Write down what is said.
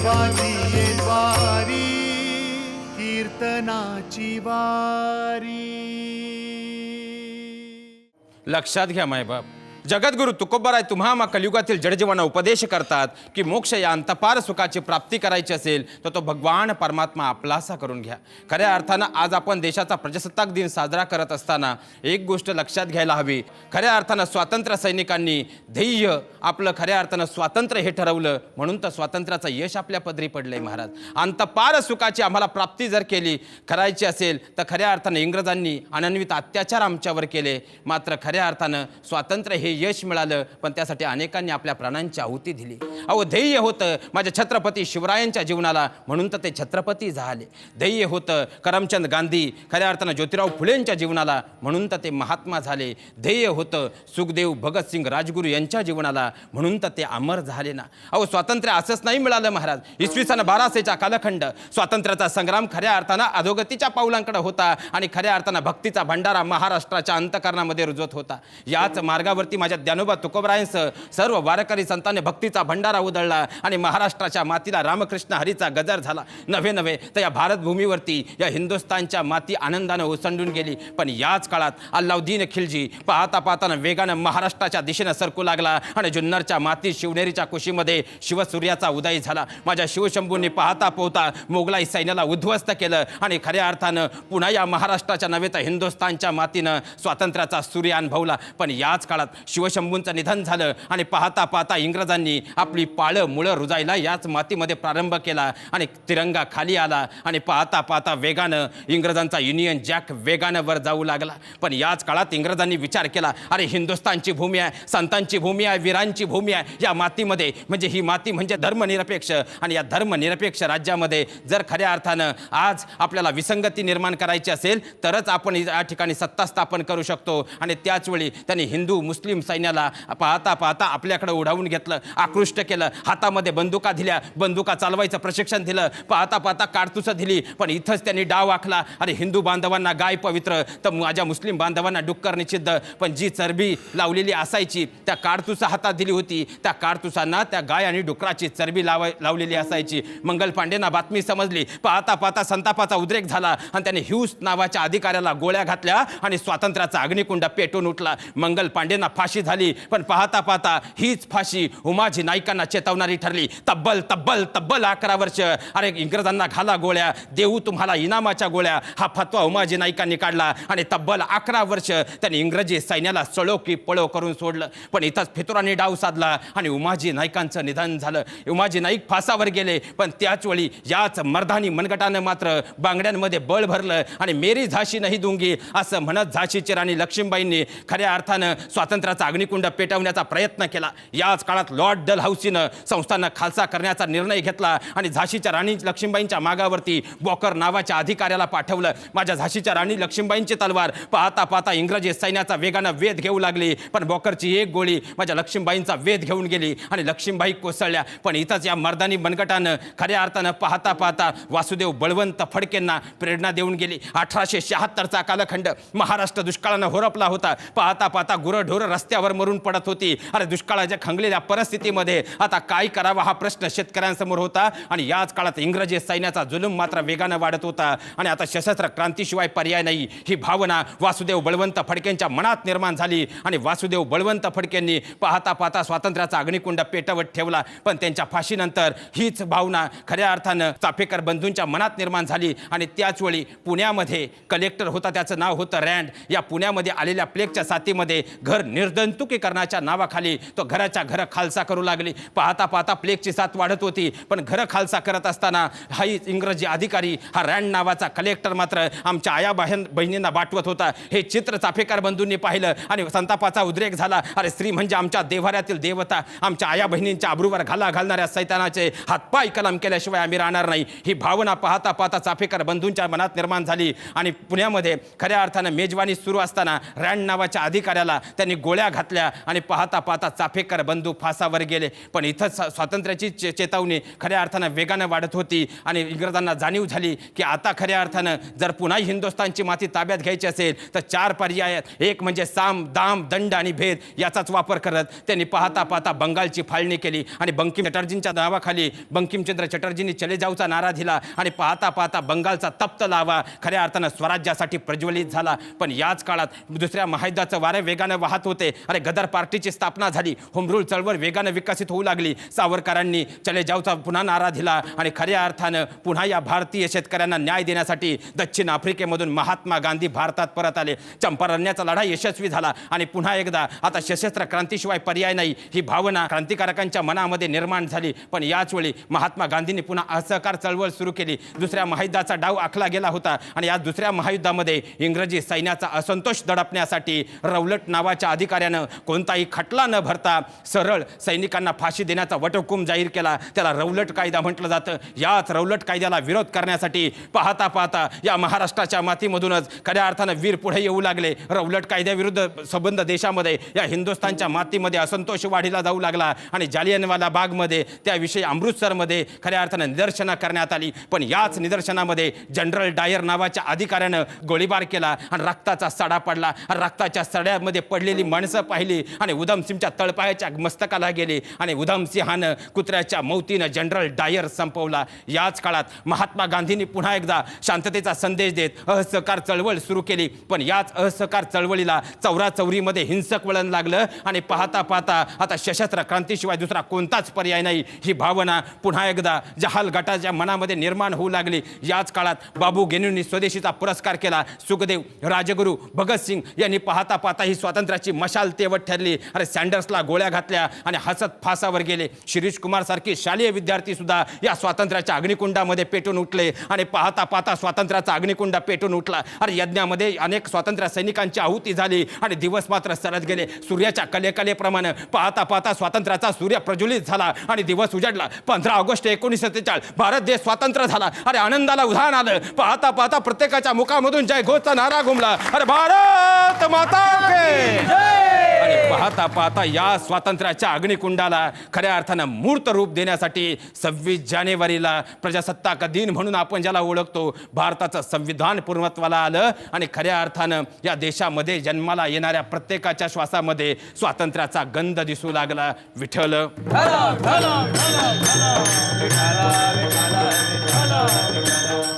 देवाची वारी कीर्तनाची वारी. लक्षात घ्या मायबाप. जगद्गुरु तुकोबराय तुम्हा मा कलियुगातील जडजीवांना उपदेश करतात की मोक्ष या अंतपार सुखाची प्राप्ती करायची असेल तर तो भगवान परमात्मा आपलासा करून घ्या. खऱ्या अर्थानं आज आपण देशाचा प्रजासत्ताक दिन साजरा करत असताना एक गोष्ट लक्षात घ्यायला हवी. खऱ्या अर्थानं स्वातंत्र्य सैनिकांनी ध्येय आपलं खऱ्या अर्थानं स्वातंत्र्य हे ठरवलं म्हणून तर स्वातंत्र्याचं यश आपल्या पदरी पडलंय महाराज. अंतपार सुखाची आम्हाला प्राप्ती जर केली करायची असेल तर खऱ्या अर्थानं इंग्रजांनी अनन्वित अत्याचार आमच्यावर केले. मात्र खऱ्या अर्थानं स्वातंत्र्य हे यश मिळालं पण त्यासाठी अनेकांनी आपल्या प्राणांची आहुती दिली. अहो ध्येय होतं माझ्या छत्रपती शिवरायांच्या जीवनाला म्हणून तर ते छत्रपती झाले. ध्येय होतं करमचंद गांधी खऱ्या अर्थानं ज्योतिराव फुलेंच्या जीवनाला म्हणून तर ते महात्मा झाले. ध्येय होतं सुखदेव भगतसिंग राजगुरू यांच्या जीवनाला म्हणून तर ते अमर झाले ना. अहो स्वातंत्र्य असंच नाही मिळालं महाराज. इसवी सन बाराशेचा कालखंड स्वातंत्र्याचा संग्राम खऱ्या अर्थानं अधोगतीच्या पावलांकडे होता आणि खऱ्या अर्थानं भक्तीचा भंडारा महाराष्ट्राच्या अंतकरणामध्ये रुजत होता. याच मार्गावरती माझ्या ज्ञानोबा तुकोबरायांसह सर्व वारकरी संतांनी भक्तीचा भंडारा उधळला आणि महाराष्ट्राच्या मातीला रामकृष्ण हरीचा गजर झाला. नव्हे नव्हे तर या भारतभूमीवरती या हिंदुस्थानच्या माती आनंदानं ओसंडून गेली. पण याच काळात अल्लाउद्दीन खिलजी पाहता पाहताना वेगानं महाराष्ट्राच्या दिशेनं सरकू लागला आणि जुन्नरच्या माती शिवनेरीच्या कुशीमध्ये शिवसूर्याचा उदय झाला. माझ्या शिवशंभूंनी पाहता पोहता मोगलाई सैन्याला उद्ध्वस्त केलं आणि खऱ्या अर्थानं पुन्हा या महाराष्ट्राच्या नव्हे तर हिंदुस्थानच्या मातीनं स्वातंत्र्याचा सूर्य अनुभवला पण याच काळात शिवशंभूंचं निधन झालं आणि पाहता पाहता इंग्रजांनी आपली पाळं मुळं रुजायला याच मातीमध्ये प्रारंभ केला आणि तिरंगा खाली आला आणि पाहता पाहता वेगानं इंग्रजांचा युनियन जॅक वेगानं वर जाऊ लागला. पण याच काळात इंग्रजांनी विचार केला अरे हिंदुस्थानची भूमी आहे संतांची भूमी आहे वीरांची भूमी आहे या मातीमध्ये म्हणजे ही माती म्हणजे धर्मनिरपेक्ष आणि या धर्मनिरपेक्ष राज्यामध्ये जर खऱ्या अर्थानं आज आपल्याला विसंगती निर्माण करायची असेल तरच आपण या ठिकाणी सत्ता स्थापन करू शकतो. आणि त्याचवेळी त्यांनी हिंदू मुस्लिम सैन्याला पाहता पाहता आपल्याकडे उडावून घेतलं आकृष्ट केलं हातामध्ये बंदुका दिल्या बंदुका चालवायचं प्रशिक्षण दिलं पाहता पाहता काडतुसं दिली पण इथंच त्यांनी डाव आखला. आणि हिंदू बांधवांना गाय पवित्र तर माझ्या मुस्लिम बांधवांना डुक्कर निषिद्ध पण जी चरबी लावलेली असायची त्या काडतुसा हातात दिली होती. त्या काडतुसांना त्या गाय आणि डुकराची चरबी लावाय लावलेली असायची. मंगल पांडेंना बातमी समजली. पाहता पाहता संतापाचा उद्रेक झाला आणि त्याने ह्यूस नावाच्या अधिकाऱ्याला गोळ्या घातल्या आणि स्वातंत्र्याचा अग्निकुंड पेटून उठला. मंगल पांडेंना फाशी फाशी झाली. पण पाहता पाहता हीच फाशी उमाजी नाईकांना चेतवणारी ठरली. तब्बल तब्बल तब्बल अकरा वर्ष. अरे इंग्रजांना घाला गोळ्या. देऊ तुम्हाला इनामाच्या गोळ्या. हा फतवा उमाजी नाईकांनी काढला आणि तब्बल अकरा वर्ष त्यांनी इंग्रजी सैन्याला सळो की पळो करून सोडलं. पण इथंच फितुरांनी डाव साधला आणि उमाजी नाईकांचं निधन झालं. उमाजी नाईक फासावर गेले पण त्याच वेळी याच मर्दानी मनगटानं मात्र बांगड्यांमध्ये बळ भरलं आणि मेरी झाशी नाही दुंगी असं म्हणत झाशीची राणी लक्ष्मीबाईंनी खऱ्या अर्थानं स्वातंत्र्याचा अग्निकुंड पेटवण्याचा प्रयत्न केला. याच काळात लॉर्ड डल हाऊसीनं संस्थानं खालसा करण्याचा निर्णय घेतला आणि झाशीच्या राणी लक्ष्मीबाईंच्या मागावरती बॉकर नावाच्या अधिकाऱ्याला पाठवलं. माझ्या झाशीच्या राणी लक्ष्मीबाईंची तलवार. पाहता पाहता इंग्रजी सैन्याचा वेगानं वेध घेऊ लागली. पण बॉकरची एक गोळी माझ्या लक्ष्मीबाईंचा वेध घेऊन गेली आणि लक्ष्मीबाई कोसळल्या. पण इथंच या मर्दानी मनगटानं खऱ्या अर्थानं पाहता पाहता वासुदेव बळवंत फडकेंना प्रेरणा देऊन गेली. अठराशे शहात्तरचा कालखंड महाराष्ट्र दुष्काळानं होरपला होता. पाहता पाहता गुरढोर रस्त्यावर मरून पडत होती. अरे दुष्काळाच्या खंगलेल्या परिस्थितीमध्ये आता काय करावा हा प्रश्न शेतकऱ्यांसमोर होता. आणि याच काळात इंग्रजी सैन्याचा जुलूम मात्र वेगानं वाढत होता. आणि आता सशस्त्र क्रांतीशिवाय पर्याय नाही. ही भावना वासुदेव बळवंत फडकेंच्या मनात निर्माण झाली. आणि वासुदेव बळवंत फडकेंनी पाहता पाहता स्वातंत्र्याचा अग्निकुंड पेटवत ठेवला. पण त्यांच्या फाशीनंतर हीच भावना खऱ्या अर्थानं चाफेकर बंधूंच्या मनात निर्माण झाली. आणि त्याचवेळी पुण्यामध्ये कलेक्टर होता त्याचं नाव होतं रँड. या पुण्यामध्ये आलेल्या प्लेगच्या साथीमध्ये घर निर्जंतुकीकरणाच्या नावाखाली तो घराच्या घरं खालसा करू लागली. पाहता पाहता प्लेगची साथ वाढत होती पण घरं खालसा करत असताना हाही इंग्रजी अधिकारी हा रँड नावाचा कलेक्टर मात्र आमच्या आया बहीण बहिणींना बाटवत होता. हे चित्र चाफेकर बंधूंनी पाहिलं आणि संतापाचा उद्रेक झाला. अरे स्त्री म्हणजे आमच्या देव्हाऱ्यातील देवता. आमच्या आया बहिणींच्या आबरूवर घाला घालणाऱ्या सैतानाचे हातपाय कलम केल्याशिवाय आम्ही राहणार नाही. ही भावना पाहता पाहता चाफेकर बंधूंच्या मनात निर्माण झाली आणि पुण्यामध्ये खऱ्या अर्थानं मेजवानी सुरू असताना रँड नावाच्या अधिकाऱ्याला त्यांनी गोळ्या घातल्या आणि पाहता पाहता चाफेकर बंधू फासावर गेले. पण इथं स्वातंत्र्याची चे- चेतावणी खऱ्या अर्थानं वेगानं वाढत होती आणि इंग्रजांना जाणीव झाली की आता खऱ्या अर्थानं जर पुन्हा हिंदुस्थानची माती ताब्यात घ्यायची असेल तर चार पर्याय आहेत. एक म्हणजे साम दाम दंड आणि भेद याचाच वापर करत त्यांनी पाहता पाहता बंगालची फाळणी केली आणि बंकिम चटर्जींच्या नावाखाली बंकिमचंद्र चटर्जींनी चले जाऊचा नारा दिला आणि पाहता पाहता बंगालचा तप्त लावा खऱ्या अर्थानं स्वराज्यासाठी प्रज्वलित झाला. पण याच काळात दुसऱ्या महायुद्धाचं वारे वेगानं वाहत होते. अरे गदर पार्टीची स्थापना झाली. होमरूल चळवळ वेगानं विकसित होऊ लागली. सावरकरांनी चले जाऊचा पुन्हा नारा दिला आणि खऱ्या अर्थानं पुन्हा या भारतीय शेतकऱ्यांना न्याय देण्यासाठी दक्षिण आफ्रिकेमधून महात्मा गांधी भारतात परत आले. चंपारण्याचा लढा यशस्वी झाला आणि पुन्हा एकदा आता सशस्त्र क्रांतीशिवाय पर्याय नाही. ही भावना क्रांतिकारकांच्या मनामध्ये निर्माण झाली. पण याच वेळी महात्मा गांधींनी पुन्हा असहकार चळवळ सुरू केली. दुसऱ्या महायुद्धाचा डाव आखला गेला होता आणि या दुसऱ्या महायुद्धामध्ये इंग्रजी सैन्याचा असंतोष दडपण्यासाठी रौलट नावाच्या अधिकाऱ्यानं कोणताही खटला न भरता सरळ सैनिकांना फाशी देण्याचा वटहुकूम जाहीर केला. त्याला रौलट कायदा म्हटलं जातं. याच रौलट कायद्याला विरोध करण्यासाठी पाहता पाहता या महाराष्ट्राच्या मातीमधूनच खऱ्या अर्थानं वीर पुढे येऊ लागले. रौलट कायद्याविरुद्ध संबंध देशामध्ये या हिंदुस्थानच्या मातीमध्ये असंतोष वाढीला जाऊ लागला आणि जालियनवाला बागमध्ये त्याविषयी अमृतसरमध्ये खऱ्या अर्थानं निदर्शनं करण्यात आली. पण याच निदर्शनामध्ये जनरल डायर नावाच्या अधिकाऱ्यानं गोळीबार केला आणि रक्ताचा सडा पडला. आणि रक्ताच्या सड्यामध्ये पडलेली माणसं पाहिली आणि उधमसिंगच्या तळपायाच्या मस्तकाला गेली आणि उधमसिंहानं कुत्र्याच्या मौतीनं जनरल डायर संपवला. याच काळात महात्मा गांधींनी पुन्हा एकदा शांततेचा संदेश देत असहकार चळवळ सुरू केली. पण याच असहकार चळवळीला चौराचौरीमध्ये हिंसक वळण लागलं आणि पाहता पाहता आता सशस्त्र क्रांतीशिवाय दुसरा कोणताच पर्याय नाही. ही भावना पुन्हा एकदा जहाल गटाच्या मनामध्ये निर्माण होऊ लागली. याच काळात बाबू गेनूंनी स्वदेशीचा पुरस्कार केला. सुखदेव राजगुरू भगतसिंग यांनी पाहता पाहता ही स्वातंत्र्याची मशाल तेवत ठरली. अरे सँडर्सला गोळ्या घातल्या आणि हसत फासावर गेले. शिरीष कुमार सारखी शालेय विद्यार्थी सुद्धा या स्वातंत्र्याच्या अग्निकुंडामध्ये पेटून उठले आणि पाहता पाहता स्वातंत्र्याचा अग्निकुंड पेटून उठला. अरे यज्ञामध्ये अनेक स्वातंत्र्य सैनिकांची आहुती झाली आणि दिवस मात्र सरत गेले. सूर्याच्या कलेकलेप्रमाणे पाहता पाहता स्वातंत्र्याचा सूर्य प्रज्वलित झाला आणि दिवस उजाडला. पंधरा ऑगस्ट एकोणीसशे सत्तेचाळीस भारत देश स्वातंत्र्य झाला. अरे आनंदाला उधाण आलं. पाहता पाहता प्रत्येकाच्या मुखामधून जय घोषचा नारा घुमला. अरे भारत माता के! आणि पाहता पाहता या स्वातंत्र्याच्या अग्निकुंडाला खऱ्या अर्थानं मूर्त रूप देण्यासाठी सव्वीस जानेवारीला प्रजासत्ताक दिन म्हणून आपण ज्याला ओळखतो भारताचं संविधान पूर्णत्वाला आलं आणि खऱ्या अर्थानं या देशामध्ये जन्माला येणाऱ्या प्रत्येकाच्या श्वासामध्ये स्वातंत्र्याचा गंध दिसू लागला विठ्ठल